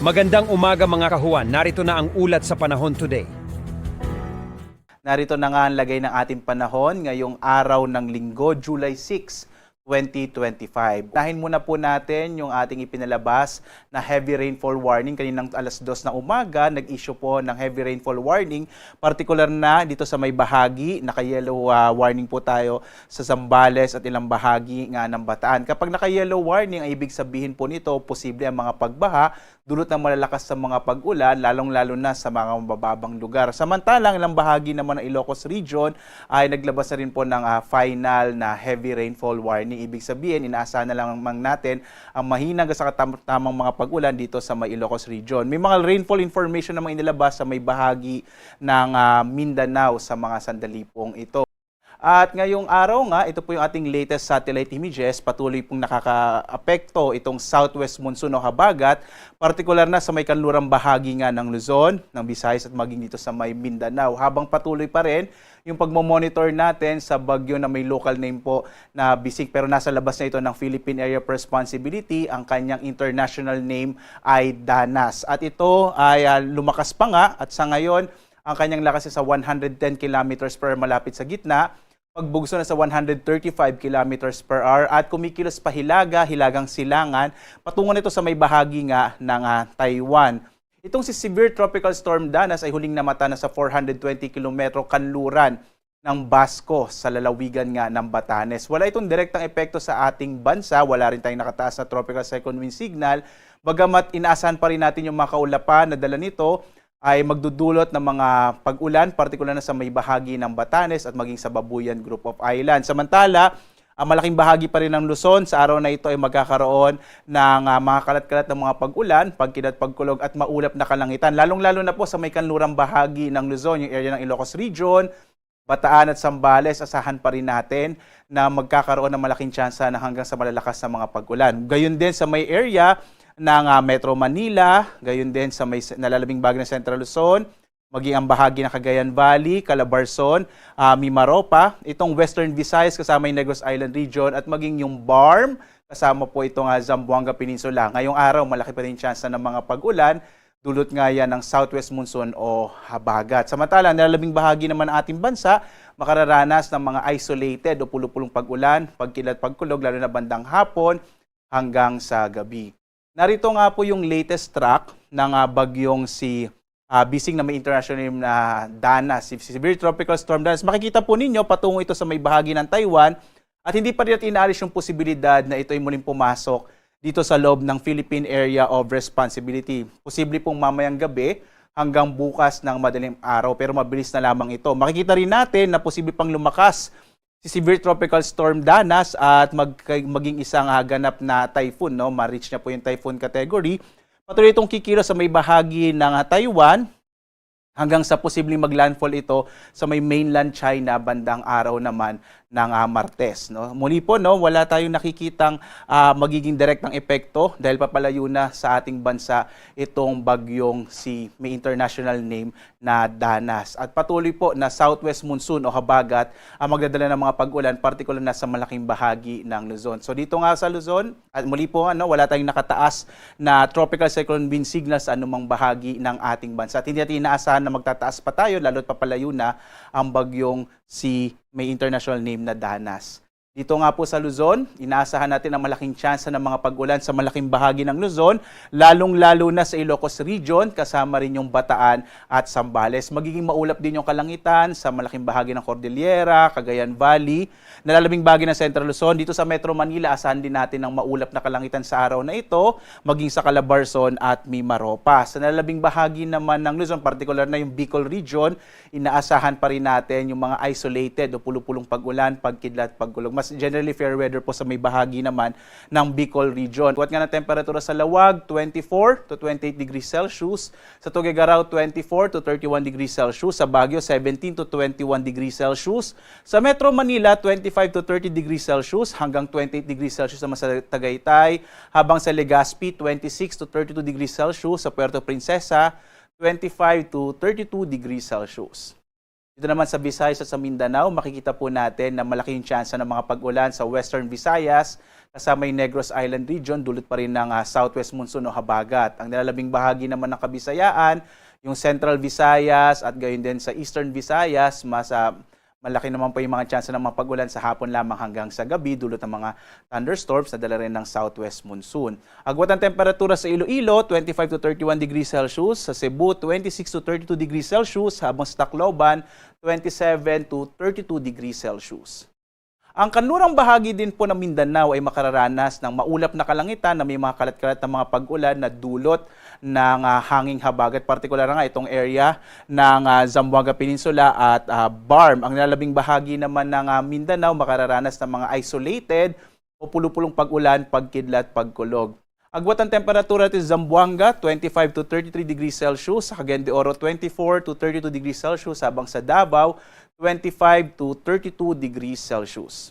Magandang umaga mga kahuan. Narito na ang ulat sa panahon today. Narito na nga ang lagay ng ating panahon ngayong araw ng linggo, July 6, 2025. Dahin muna po natin yung ating ipinalabas na heavy rainfall warning. Kaninang alas 2 ng umaga, nag-issue po ng heavy rainfall warning. Particular na dito sa may bahagi, naka-yellow ah, warning po tayo sa Zambales at ilang bahagi nga ng Bataan. Kapag naka-yellow warning, ang ibig sabihin po nito, posible ang mga pagbaha, dulot ng malalakas sa mga pag-ulan, lalong-lalo na sa mga mababang lugar. Samantalang ilang bahagi naman ng Ilocos Region ay naglabas na rin po ng ah, final na heavy rainfall warning. Ibig sabihin, inaasahan na lang natin ang mahina hanggang sa katam- tamang mga pag-ulan dito sa may Ilocos Region. May mga rainfall information namang inilabas sa may bahagi ng ah, Mindanao sa mga sandali pong ito. At ngayong araw nga, ito po yung ating latest satellite images. Patuloy pong nakaka-apekto itong southwest monsoon o habagat, partikular na sa may kanlurang bahagi nga ng Luzon, ng Visayas at maging dito sa may Mindanao. Habang patuloy pa rin yung pagmomonitor natin sa bagyo na may local name po na bisig pero nasa labas na ito ng Philippine Area of Responsibility. Ang kanyang international name ay Danas. At ito ay ah, lumakas pa nga at sa ngayon, ang kanyang lakas ay sa 110 kilometers per malapit sa gitna pagbugso na sa 135 kilometers per hour at kumikilos pa hilaga, hilagang silangan, patungo nito sa may bahagi nga ng ah, Taiwan. Itong si Severe Tropical Storm Danas ay huling namata na sa 420 kilometro kanluran ng Basco sa lalawigan nga ng Batanes. Wala itong direktang epekto sa ating bansa, wala rin tayong nakataas na tropical cyclone wind signal, bagamat inaasahan pa rin natin yung mga kaulapan na dala nito ay magdudulot ng mga pag-ulan, partikular na sa may bahagi ng Batanes at maging sa Babuyan Group of Islands. Samantala, ang malaking bahagi pa rin ng Luzon sa araw na ito ay magkakaroon ng ah, mga kalat-kalat ng mga pag-ulan, pagkilat, pagkulog at maulap na kalangitan. Lalong-lalo na po sa may kanlurang bahagi ng Luzon, yung area ng Ilocos Region, Bataan at Sambales, asahan pa rin natin na magkakaroon ng malaking tsansa na hanggang sa malalakas na mga pag-ulan. Gayun din sa may area ng ah, Metro Manila, gayon din sa may nalalabing bagay ng Central Luzon, maging ang bahagi ng Cagayan Valley, Calabarzon, ah, Mimaropa, itong Western Visayas kasama yung Negros Island Region at maging yung BARM kasama po itong ah, Zamboanga Peninsula. Ngayong araw, malaki pa rin chance ng mga pag-ulan dulot nga yan ng southwest monsoon o habagat. Samantala, nalalabing bahagi naman ng ating bansa, makararanas ng mga isolated o pulupulong pag-ulan, pagkilat, pagkulog, lalo na bandang hapon hanggang sa gabi. Narito nga po yung latest track ng ah, bagyong si ah, bising na may international name na Danas, si Severe Tropical Storm Danas. Makikita po ninyo patungo ito sa may bahagi ng Taiwan at hindi pa rin natin inaalis yung posibilidad na ito ay muling pumasok dito sa loob ng Philippine Area of Responsibility. Posible pong mamayang gabi hanggang bukas ng madaling araw pero mabilis na lamang ito. Makikita rin natin na posible pang lumakas si Severe Tropical Storm Danas at mag, maging isang ah, ganap na typhoon. No? Ma-reach niya po yung typhoon category. Patuloy itong kikilo sa may bahagi ng Taiwan hanggang sa posibleng maglandfall ito sa may mainland China bandang araw naman ng ah, Martes. No? Muli po, no, wala tayong nakikitang ah, magiging direktang epekto dahil papalayo na sa ating bansa itong bagyong si may international name na Danas. At patuloy po na southwest monsoon o habagat ang magdadala ng mga pag-ulan, particular na sa malaking bahagi ng Luzon. So dito nga sa Luzon, at muli po, ano, wala tayong nakataas na tropical cyclone wind signal sa anumang bahagi ng ating bansa. At hindi natin inaasahan na magtataas pa tayo, lalo't papalayo na ang bagyong si may international name na Danas. Dito nga po sa Luzon, inaasahan natin ang malaking tsansa ng mga pag-ulan sa malaking bahagi ng Luzon, lalong-lalo na sa Ilocos Region, kasama rin yung Bataan at Sambales. Magiging maulap din yung kalangitan sa malaking bahagi ng Cordillera, Cagayan Valley, nalalabing bahagi ng Central Luzon. Dito sa Metro Manila, asahan din natin ang maulap na kalangitan sa araw na ito, maging sa Calabarzon at Mimaropa. Sa nalalabing bahagi naman ng Luzon, particular na yung Bicol Region, inaasahan pa rin natin yung mga isolated o pulupulong pag-ulan, pagkidlat, pagkulog. Mas generally fair weather po sa may bahagi naman ng Bicol Region. Kuwat nga ng temperatura sa Lawag, 24 to 28 degrees Celsius. Sa Tuguegarao, 24 to 31 degrees Celsius. Sa Baguio, 17 to 21 degrees Celsius. Sa Metro Manila, 25 to 30 degrees Celsius hanggang 28 degrees Celsius naman sa Tagaytay. Habang sa Legazpi, 26 to 32 degrees Celsius. Sa Puerto Princesa, 25 to 32 degrees Celsius. Dito naman sa Visayas at sa Mindanao, makikita po natin na malaki yung chance ng mga pag-ulan sa Western Visayas, kasama yung Negros Island region, dulot pa rin ng ah, southwest monsoon o habagat. Ang nilalabing bahagi naman ng Kabisayaan, yung Central Visayas at gayon din sa Eastern Visayas, mas ah, malaki naman po yung mga chance ng mga pag-ulan sa hapon lamang hanggang sa gabi dulot ng mga thunderstorms na dala rin ng southwest monsoon. Agwat ang temperatura sa Iloilo, 25 to 31 degrees Celsius. Sa Cebu, 26 to 32 degrees Celsius. Habang sa Tacloban, 27 to 32 degrees Celsius. Ang kanlurang bahagi din po ng Mindanao ay makararanas ng maulap na kalangitan na may mga kalat-kalat na mga pag-ulan na dulot ng ah, hanging habagat. Partikular nga itong area ng ah, Zamboanga Peninsula at ah, Barm. Ang nilalabing bahagi naman ng ah, Mindanao makararanas ng mga isolated o pulupulong pag-ulan, pagkidlat, pagkulog. Agwat ang temperatura sa Zamboanga, 25 to 33 degrees Celsius. Sa Cagayan de Oro, 24 to 32 degrees Celsius. Habang sa Davao, 25 to 32 degrees Celsius.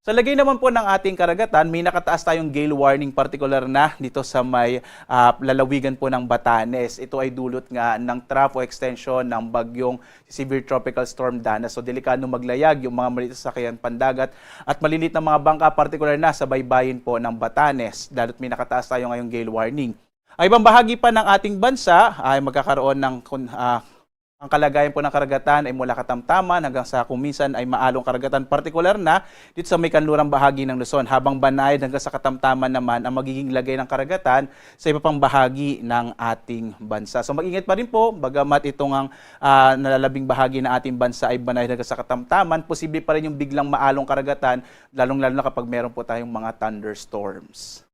Sa lagay naman po ng ating karagatan, may nakataas tayong gale warning particular na dito sa may ah, lalawigan po ng Batanes. Ito ay dulot nga ng trough o extension ng bagyong severe tropical storm Dana. So delikado maglayag yung mga maliit sa sakyan pandagat at malilit na mga bangka particular na sa baybayin po ng Batanes. Dalo't may nakataas tayo ngayong gale warning. Ang ibang bahagi pa ng ating bansa ay magkakaroon ng ah, ang kalagayan po ng karagatan ay mula katamtaman hanggang sa kung minsan ay maalong karagatan. Partikular na dito sa may kanlurang bahagi ng Luzon. Habang banayad hanggang sa katamtaman naman ang magiging lagay ng karagatan sa iba pang bahagi ng ating bansa. So mag-ingat pa rin po, bagamat itong ang ah, nalalabing bahagi ng ating bansa ay banayad hanggang sa katamtaman, posible pa rin yung biglang maalong karagatan, lalong-lalo na kapag meron po tayong mga thunderstorms.